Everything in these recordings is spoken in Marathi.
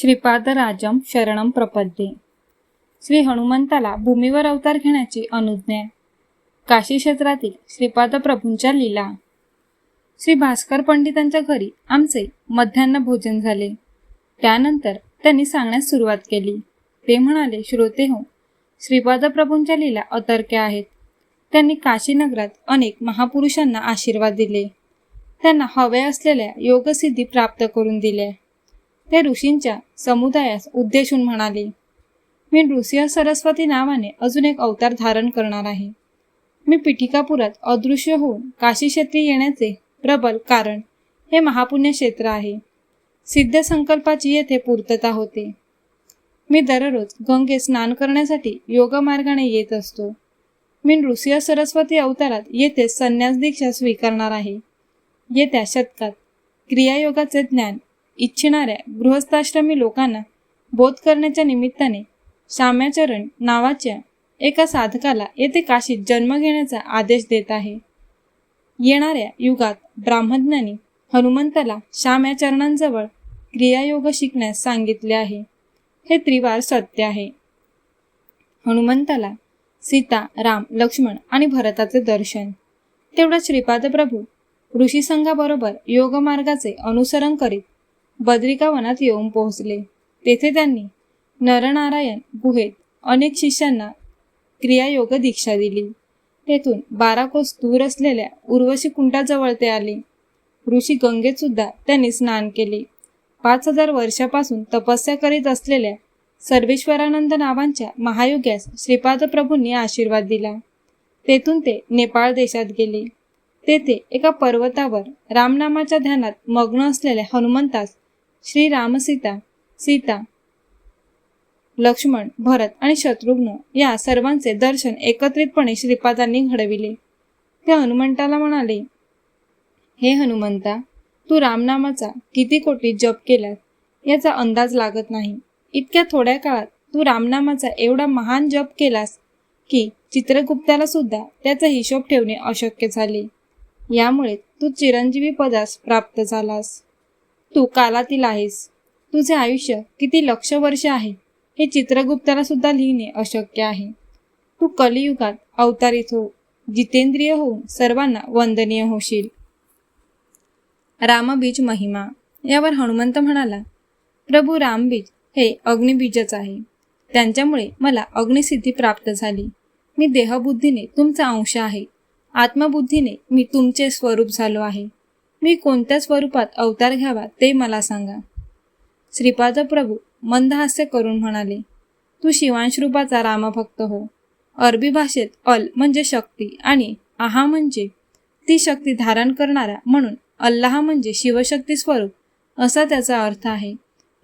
श्रीपादराजम शरणम प्रपद्ये. श्री हनुमंताला भूमीवर अवतार घेण्याची अनुज्ञा. काशी क्षेत्रातील श्रीपाद प्रभूंच्या लीला. श्री भास्कर पंडितांच्या घरी आमचे मध्यान्ह भोजन झाले. त्यानंतर त्यांनी सांगण्यास सुरुवात केली. ते म्हणाले श्रोते हो श्रीपाद प्रभूंच्या लीला अतर्क्या आहेत. त्यांनी काशीनगरात अनेक महापुरुषांना आशीर्वाद दिले. त्यांना हव्या असलेल्या योगसिद्धी प्राप्त करून दिल्या. ते ऋषींच्या समुदायास उद्देशून म्हणाले मी नृसिंह सरस्वती नावाने अजून एक अवतार धारण करणार आहे. मी पिठिकापुरात अदृश्य होऊन काशी क्षेत्री येण्याचे प्रबल कारण हे महापुण्य क्षेत्र आहे. सिद्ध संकल्पाची येथे पूर्तता होते. मी दररोज गंगे स्नान करण्यासाठी योगमार्गाने येत असतो. मी नृसिंह सरस्वती अवतारात येथे संन्यास दीक्षा स्वीकारणार आहे. येत्या शतकात क्रियायोगाचे ज्ञान इच्छिणाऱ्या गृहस्थाश्रमी लोकांना बोध करण्याच्या निमित्ताने श्याम्याचरण नावाच्या एका साधकाला येथे काशीत जन्म घेण्याचा आदेश देत आहे. येणाऱ्या युगात ब्राह्मज्ञानी हनुमंताला श्याम्याचरणांजवळ क्रियायोग शिकण्यास सांगितले आहे. हे त्रिवार सत्य आहे. हनुमंताला सीता राम लक्ष्मण आणि भरताचे दर्शन. तेवढा श्रीपाद प्रभू ऋषी संघाबरोबर योगमार्गाचे अनुसरण करीत बद्रिका वनात येऊन पोहोचले. तेथे त्यांनी नरनारायण गुहेत अनेक शिष्यांना क्रियायोग दीक्षा दिली. तेथून बारा कोस दूर असलेल्या उर्वशी कुंटाजवळ ते आले. ऋषी गंगेत सुद्धा त्यांनी स्नान केले. पाच हजार वर्षापासून तपस्या करीत असलेल्या सर्वेश्वरानंद नावांच्या महायोग्यास श्रीपाद प्रभूंनी आशीर्वाद दिला. तेथून ते नेपाळ देशात गेले. तेथे एका पर्वतावर रामनामाच्या ध्यानात मग्न असलेल्या हनुमंतास श्री रामसीता सीता लक्ष्मण भरत आणि शत्रुघ्न या सर्वांचे दर्शन एकत्रितपणे श्रीपादांनी घडविले. ते हनुमंताला म्हणाले हे हनुमंता तू रामनामाचा किती कोटी जप केलास? याचा अंदाज लागत नाही. इतक्या थोड्या काळात तू रामनामाचा एवढा महान जप केलास की चित्रगुप्ताला सुद्धा त्याचा हिशोब ठेवणे अशक्य झाले. यामुळे तू चिरंजीवी पदास प्राप्त झालास. तू कालातील आहेस. तुझे आयुष्य किती लक्ष वर्ष आहे. हे चित्रगुप्ताला सुद्धा लिहिणे अशक्य आहे. तू कलियुगात अवतारित हो जितेंद्रिय होऊन सर्वांना वंदनीय होशील. रामबीज महिमा. यावर हनुमंत म्हणाला प्रभू रामबीज हे अग्निबीजच आहे. त्यांच्यामुळे मला अग्निसिद्धी प्राप्त झाली. मी देहबुद्धीने तुमचा अंश आहे. आत्मबुद्धीने मी तुमचे स्वरूप झालो आहे. मी कोणत्या स्वरूपात अवतार घ्यावा ते मला सांगा. श्रीपाद प्रभू मंदहास्य करून म्हणाले तू शिवांशरूपाचा रामभक्त हो. अरबी भाषेत अल म्हणजे शक्ती आणि आहा म्हणजे ती शक्ती धारण करणारा म्हणून अल्लाह म्हणजे शिवशक्ती स्वरूप असा त्याचा अर्थ आहे.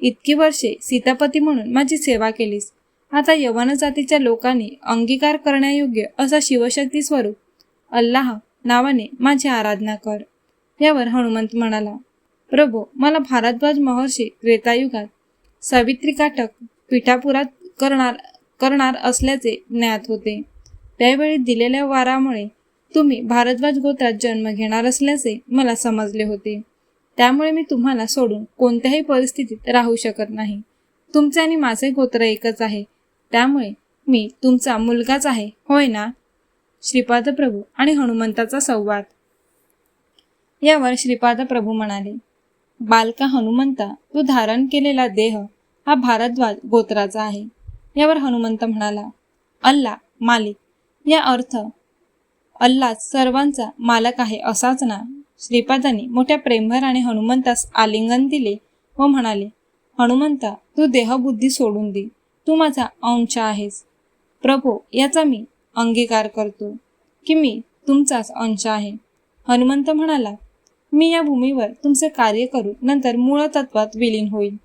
इतकी वर्षे सीतापती म्हणून माझी सेवा केलीस. आता यवन जातीच्या लोकांनी अंगीकार करण्यायोग्य असा शिवशक्ती स्वरूप अल्लाह नावाने माझी आराधना कर. यावर हनुमंत म्हणाला प्रभू मला भारद्वाज महर्षी त्रेतायुगात सावित्री काटक पिठापुरात करणार करणार असल्याचे ज्ञात होते. त्यावेळी दिलेल्या वारामुळे तुम्ही भारद्वाज गोत्रात जन्म घेणार असल्याचे मला समजले होते. त्यामुळे मी तुम्हाला सोडून कोणत्याही परिस्थितीत राहू शकत नाही. तुमचे आणि माझे गोत्र एकच आहे. त्यामुळे मी तुमचा मुलगाच आहे. होय ना? श्रीपाद प्रभू आणि हनुमंताचा संवाद यावर श्रीपाद प्रभू म्हणाले बालका हनुमंता तू धारण केलेला देह हा भारद्वाज गोत्राचा आहे. यावर हनुमंत म्हणाला अल्ला मालिक या अर्थ अल्ला सर्वांचा मालक आहे असाच ना? श्रीपादांनी मोठ्या प्रेमभराने हनुमंतास आलिंगन दिले व म्हणाले हनुमंता तू देहबुद्धी सोडून दे. तू माझा अंश आहेस. प्रभो याचा मी अंगीकार करतो की मी तुमचाच अंश आहे. हनुमंत म्हणाला मी या भूमीवर तुमचे कार्य करू नंतर मूळ तत्वात विलीन होईल.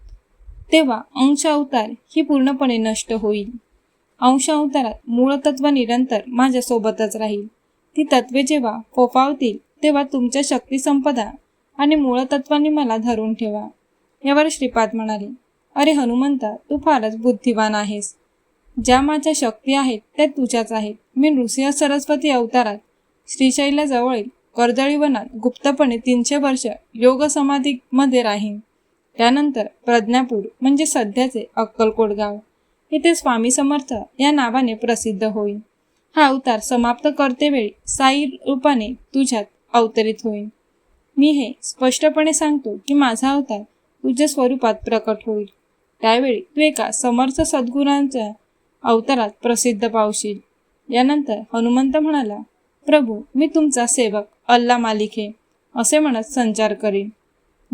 तेव्हा अंश अवतार ही पूर्णपणे नष्ट होईल. अंश अवतारात मूळ तत्व निरंतर माझ्यासोबतच राहील. ती तत्वे जेव्हा फोफावतील तेव्हा तुमच्या शक्ती संपदा आणि मूळतत्वांनी मला धरून ठेवा. यावर श्रीपाद म्हणाले अरे हनुमंता तू फारच बुद्धिवान आहेस. ज्या माझ्या शक्ती आहेत त्या तुझ्याच आहेत. मी नृसिंह सरस्वती अवतारात श्रीशैल्याजवळील कर्दळी वनात गुप्तपणे तीनशे वर्ष योग समाधीमध्ये राहीन. त्यानंतर प्रज्ञापूर म्हणजे सध्याचे अक्कलकोट गाव. येथे स्वामी समर्थ या नावाने प्रसिद्ध होईल हा अवतार समाप्त करतेवेळी साई रूपाने तुझ्यात अवतरित होईल मी हे स्पष्टपणे सांगतो की माझा अवतार तुझ्या स्वरूपात प्रकट होईल. त्यावेळी तू एका समर्थ सद्गुरांच्या अवतारात प्रसिद्ध पावशील. यानंतर हनुमंत म्हणाला प्रभू मी तुमचा सेवक अल्ला मालिक आहे असे म्हणत संचार करीन.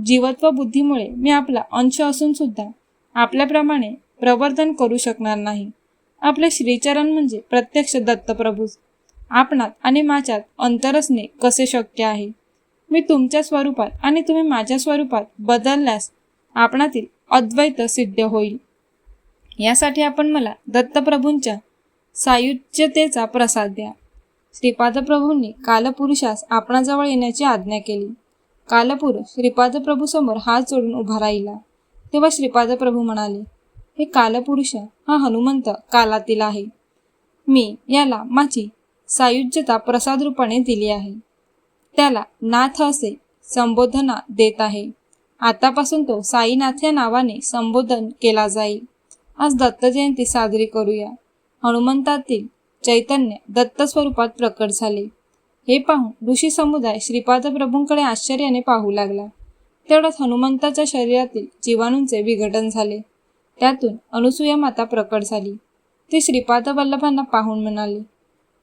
जीवत्व बुद्धीमुळे मी आपला अंश असून सुद्धा आपल्याप्रमाणे प्रवर्तन करू शकणार नाही. आपले श्रीचरण म्हणजे प्रत्यक्ष दत्तप्रभूच आपणात आणि माझ्यात अंतर असणे कसे शक्य आहे? मी तुमच्या स्वरूपात आणि तुम्ही माझ्या स्वरूपात बदलल्यास आपणातील अद्वैत सिद्ध होईल. यासाठी आपण मला दत्तप्रभूंच्या सायुज्यतेचा प्रसाद द्या. श्रीपादप्रभूंनी कालपुरुषास आपणाजवळ येण्याची आज्ञा केली. कालपुरुष श्रीपादप्रभूसमोर हात जोडून उभा राहिला. तेव्हा श्रीपादप्रभू म्हणाले हे कालपुरुष हा हनुमंत कालातील आहे. मी याला माझी सायुज्यता प्रसाद रूपाने दिली आहे. त्याला नाथ असे संबोधना देत आहे. आतापासून तो साईनाथ या नावाने संबोधन केला जाईल. आज दत्त जयंती साजरी करूया. हनुमंतातील चैतन्य दत्त स्वरूपात प्रकट झाले. हे पाहून ऋषी समुदाय श्रीपाद प्रभूंकडे आश्चर्याने पाहू लागला. तेवढ्यात हनुमंताच्या शरीरातील जीवाणूंचे विघटन झाले. त्यातून अनुसूया माता प्रकट झाली. ती श्रीपाद वल्लभांना पाहून म्हणाले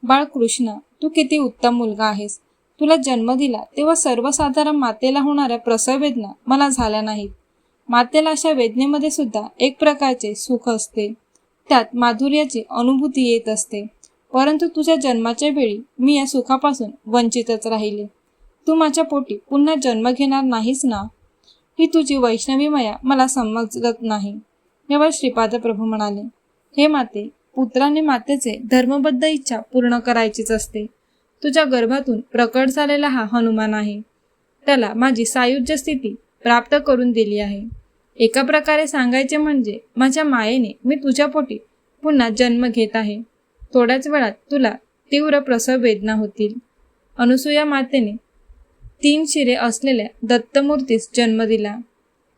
बाळ कृष्ण तू किती उत्तम मुलगा आहेस. तुला जन्म दिला तेव्हा सर्वसाधारण मातेला होणाऱ्या प्रसव वेदना मला झाल्या नाहीत. मातेला अशा वेदनेमध्ये सुद्धा एक प्रकारचे सुख असते. त्यात माधुर्याची अनुभूती येत असते. परंतु तुझ्या जन्माच्या वेळी मी या सुखापासून वंचितच राहिले. तू माझ्या पोटी पुन्हा जन्म घेणार नाहीस ना? ही तुझी वैष्णवी माया मला समजत नाही. यावर श्रीपाद प्रभू म्हणाले हे माते पुत्राने मातेचे धर्मबद्ध इच्छा पूर्ण करायचीच असते. तुझ्या गर्भातून प्रकट झालेला हा हनुमान आहे. त्याला माझी सायुज्य स्थिती प्राप्त करून दिली आहे. एका प्रकारे सांगायचे म्हणजे माझ्या मायेने मी तुझ्या पोटी पुन्हा जन्म घेत आहे. थोड्याच वेळात तुला तीव्र प्रसव वेदना होतील. अनुसूया मातेने तीन शिरे असलेल्या दत्तमूर्तीस जन्म दिला.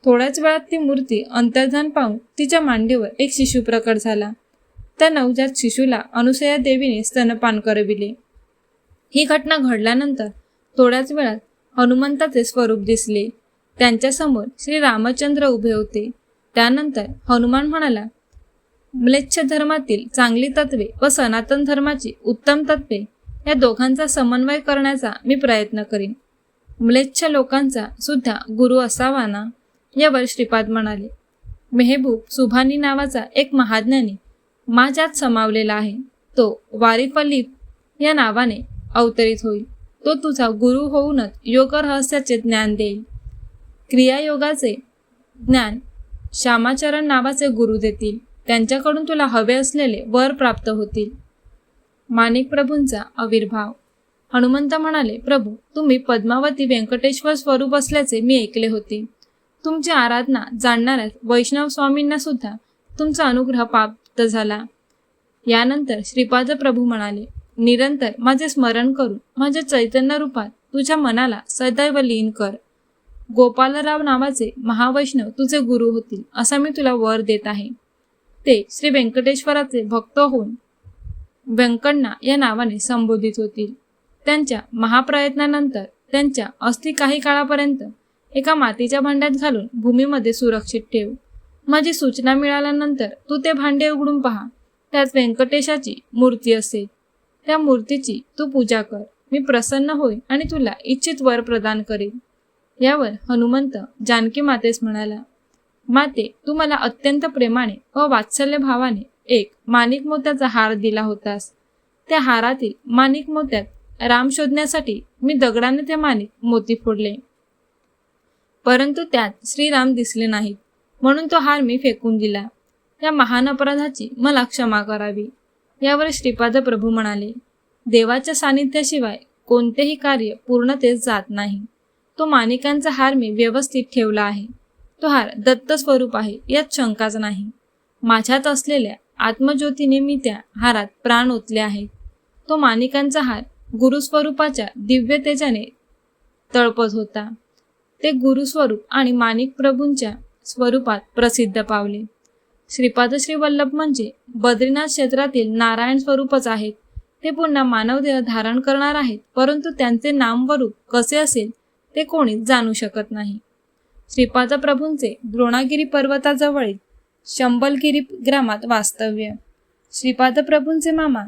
थोड्याच वेळात ती मूर्ती अंतर्धान पाहून तिच्या मांडीवर एक शिशू प्रकट झाला. त्या नवजात शिशूला अनुसया देवीने स्तनपान करविले. ही घटना घडल्यानंतर थोड्याच वेळात हनुमंताचे स्वरूप दिसले. त्यांच्यासमोर श्री रामचंद्र उभे होते. त्यानंतर हनुमान म्हणाला म्लेच्छ धर्मातील चांगली तत्वे व सनातन धर्माची उत्तम तत्वे या दोघांचा समन्वय करण्याचा मी प्रयत्न करीन. म्लेच्छ लोकांचा सुद्धा गुरु असावा ना? यावर श्रीपाद म्हणाले. मेहबूब सुभानी नावाचा एक महाज्ञानी माझ्यात समावलेला आहे. तो वारिफलीप या नावाने अवतरित होईल. तो तुझा गुरु होऊनच योग रहस्याचे ज्ञान देईल. क्रियायोगाचे ज्ञान श्यामाचरण नावाचे गुरु देतील. त्यांच्याकडून तुला हवे असलेले वर प्राप्त होतील. माणिक प्रभूंचा आविर्भाव हनुमंत म्हणाले प्रभू तुम्ही पद्मावती व्यंकटेश्वर स्वरूप असल्याचे मी ऐकले होते. तुमची आराधना जाणणाऱ्या वैष्णव स्वामींना सुद्धा तुमचा अनुग्रह प्राप्त झाला. यानंतर श्रीपाद प्रभू म्हणाले निरंतर माझे स्मरण करून माझ्या चैतन्य रूपात तुझ्या मनाला सदैव लीन कर. गोपालराव नावाचे महावैष्णव तुझे गुरु होतील असा मी तुला वर देत आहे. ते श्री व्यंकटेश्वराचे भक्त होऊन व्यंकण्णा या नावाने संबोधित होतील. त्यांच्या महाप्रयत्नानंतर त्यांच्या अस्थि काही काळापर्यंत एका मातीच्या भांड्यात घालून भूमीमध्ये सुरक्षित ठेव. माझी सूचना मिळाल्यानंतर तू ते भांडे उघडून पहा. त्यात व्यंकटेशाची मूर्ती असेल. त्या मूर्तीची तू पूजा कर. मी प्रसन्न होईन आणि तुला इच्छित वर प्रदान करेन. यावर हनुमंत जानकी मातेस म्हणाला. माते तू मला अत्यंत प्रेमाने व वात्सल्य भावाने एक माणिक मोत्याचा हार दिला होतास. त्या हारातील माणिक मोत्यात राम शोधण्यासाठी मी दगडाने ते माणिक मोती फोडले. परंतु त्यात श्रीराम दिसले नाहीत म्हणून तो हार मी फेकून दिला. या महान अपराधाची मला क्षमा करावी. यावर श्रीपाद प्रभू म्हणाले देवाच्या सानिध्याशिवाय कोणतेही कार्य पूर्णतेस जात नाही. तो माणिकांचा हार मी व्यवस्थित ठेवला आहे. तो हार दत्त स्वरूप आहे यात शंकाच नाही. माझ्यात असलेल्या आत्मज्योतीने मी त्या हारात प्राण ओतले आहेत तो माणिकांचा हार गुरुस्वरूपाच्या दिव्य तेजाने तळपत होता. ते गुरुस्वरूप आणि माणिक प्रभूंच्या स्वरूपात प्रसिद्ध पावले. श्रीपादश्री वल्लभ म्हणजे बद्रीनाथ क्षेत्रातील नारायण स्वरूपच आहेत. ते पुन्हा मानवदेह धारण करणार आहेत परंतु त्यांचे नामवरूप कसे असेल ते कोणीच जाणू शकत नाही. श्रीपाद प्रभूंचे द्रोणागिरी पर्वताजवळील शंबलगिरी ग्रामात वास्तव्य. श्रीपाद प्रभूंचे मामा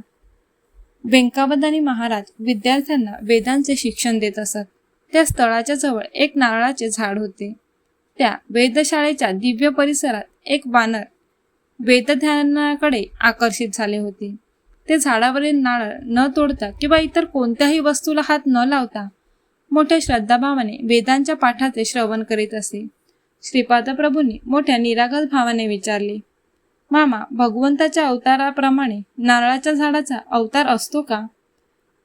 व्यंकावदानी महाराज विद्यार्थ्यांना वेदांचे शिक्षण देत असत. त्या स्थळाच्या जवळ एक नारळाचे झाड होते. त्या वेधशाळेच्या दिव्य परिसरात एक वानर वेदध्यानाकडे आकर्षित झाले होते. ते झाडावरील नारळ न तोडता किंवा इतर कोणत्याही वस्तूला हात न लावता मोठ्या श्रद्धाभावाने वेदांच्या पाठाचे श्रवण करीत असे. श्रीपाद प्रभूंनी मोठ्या निरागस भावाने विचारले मामा भगवंताच्या अवताराप्रमाणे नारळाच्या झाडाचा अवतार असतो का?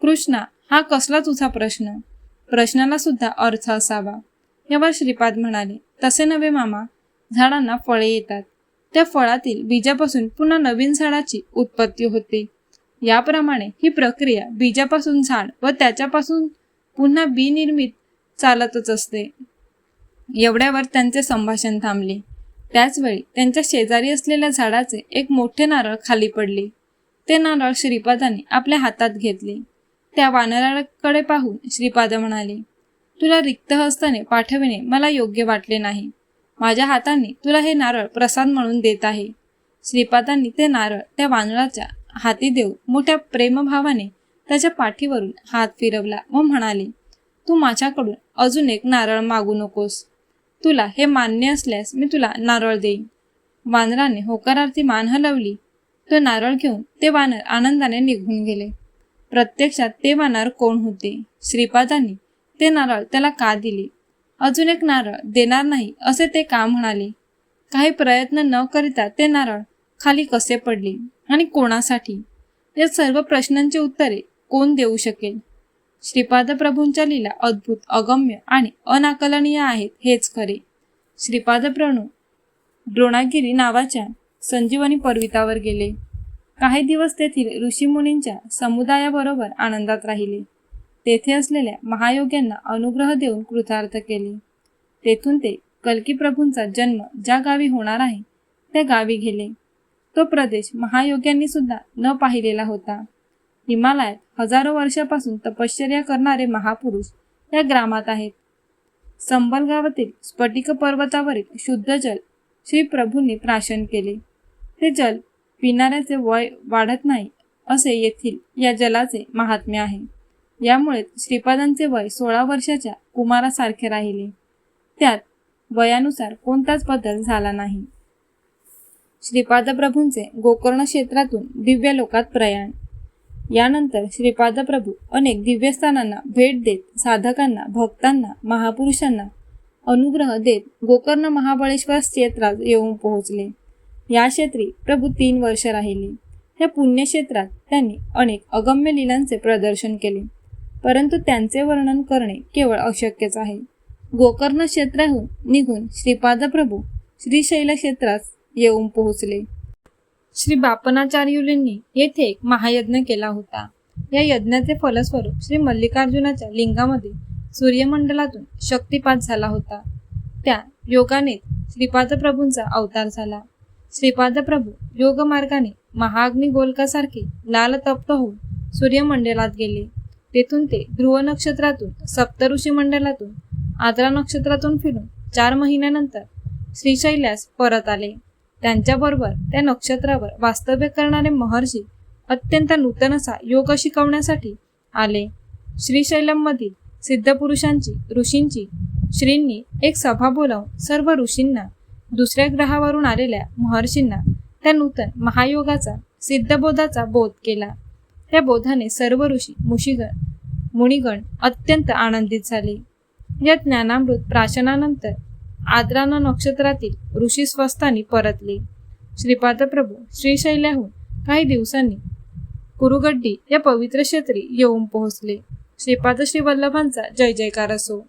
कृष्णा हा कसला तुझा प्रश्न? प्रश्नाला सुद्धा अर्थ असावा. यावर श्रीपाद म्हणाले तसे नव्हे मामा झाडांना फळे येतात. त्या फळातील बीजापासून पुन्हा नवीन झाडाची उत्पत्ती होते. याप्रमाणे ही प्रक्रिया बीजापासून झाड व त्याच्यापासून पुन्हा बिनिर्मित चालतच असते. एवढ्यावर त्यांचे संभाषण थांबले. त्याचवेळी त्यांच्या शेजारी असलेल्या झाडाचे एक मोठे नारळ खाली पडले. ते नारळ श्रीपादाने आपल्या हातात घेतले. त्या वानराकडे पाहून श्रीपाद म्हणाले तुला रिक्त हस्ताने पाठविणे मला योग्य वाटले नाही. माझ्या हाताने तुला हे नारळ प्रसाद म्हणून देत आहे. श्रीपादांनी ते नारळ त्या वानराच्या हाती देऊ मोठ्या प्रेमभावाने त्याच्या पाठीवरून हात फिरवला व म्हणाले तू माझ्याकडून अजून एक नारळ मागू नकोस. तुला हे मान्य असल्यास मी तुला नारळ देईन. वानराने होकारार्थी मान हलवली. तो नारळ घेऊन ते वानर आनंदाने निघून गेले. प्रत्यक्षात ते वानर कोण होते? श्रीपादांनी ते नारळ त्याला का दिले? अजून एक नारळ देणार नाही असे ते का म्हणाले? काही प्रयत्न न करिता ते नारळ खाली कसे पडले आणि कोणासाठी? या सर्व प्रश्नांची उत्तरे कोण देऊ शकेल श्रीपाद प्रभूंच्या लीला अद्भुत अगम्य आणि अनाकलनीय आहेत हेच खरे. श्रीपाद प्रणू द्रोणागिरी नावाच्या संजीवनी पर्वितावर गेले. काही दिवस तेथील ऋषीमुनींच्या समुदायाबरोबर आनंदात राहिले. तेथे असलेल्या महायोग्यांना अनुग्रह देऊन कृतार्थ केले. तेथून ते कल्की प्रभूंचा जन्म ज्या गावी होणार आहे त्या गावी गेले. तो प्रदेश महायोग्यांनी सुद्धा न पाहिलेला होता. हिमालयात हजारो वर्षापासून तपश्चर्या करणारे महापुरुष या ग्रामात आहेत. संबल गावातील स्फटिक पर्वतावरील शुद्ध जल श्री प्रभूंनी प्राशन केले. हे जल पिणाऱ्याचे वय वाढत नाही असे येथील या जलाचे महात्म्य आहे. यामुळे श्रीपादांचे वय सोळा वर्षाच्या कुमारासारखे राहिले. त्यात वयानुसार कोणताच बदल झाला नाही. श्रीपाद प्रभूंचे गोकर्ण क्षेत्रातून दिव्य लोकात प्रयाण यानंतर श्रीपाद प्रभू अनेक दिव्यस्थानांना भेट देत साधकांना भक्तांना महापुरुषांना अनुग्रह देत गोकर्ण महाबळेश्वर क्षेत्रात येऊन पोहोचले. या क्षेत्री प्रभू तीन वर्ष राहिले. या पुण्यक्षेत्रात त्यांनी अनेक अगम्य लीलांचे प्रदर्शन केले. परंतु त्यांचे वर्णन करणे केवळ अशक्यच आहे. गोकर्ण क्षेत्राहून निघून श्रीपाद प्रभू श्रीशैल क्षेत्रात येऊन पोहोचले. श्री बापनाचार्युलींनी येथे एक महायज्ञ केला होता. या यज्ञाचे फलस्वरूप श्री मल्लिकार्जुनाच्या लिंगामध्ये सूर्यमंडलातून शक्तिपात झाला होता. त्या योगाने श्रीपाद प्रभूंचा अवतार झाला. श्रीपाद प्रभू योगमार्गाने महाअग्नी गोलकासारखे लाल तप्त होऊन सूर्यमंडलात गेले. तेथून ते ध्रुव नक्षत्रातून सप्तऋषी मंडलातून आद्रा नक्षत्रातून फिरून चार महिन्यानंतर श्रीशैल्यास परत आले. त्यांच्याबरोबर त्या नक्षत्रावर वास्तव्य करणारे महर्षी अत्यंत नूतन असा योग शिकवण्यासाठी आले. श्रीशैलममधील सिद्धपुरुषांची ऋषींची श्रींनी एक सभा बोलावून सर्व ऋषींना दुसऱ्या ग्रहावरून आलेल्या महर्षींना त्या नूतन महायोगाचा सिद्धबोधाचा बोध केला. त्या बोधाने सर्व ऋषी मुशीगण मुनिगण अत्यंत आनंदित झाले. या ज्ञानामृत प्राशनानंतर आद्राना नक्षत्रातील ऋषी स्वस्थानी परतले. श्रीपाद प्रभू श्रीशैल्याहून काही दिवसांनी कुरुगड्डी या पवित्र क्षेत्री येऊन पोहोचले. श्रीपाद श्री वल्लभांचा जय जयकार असो.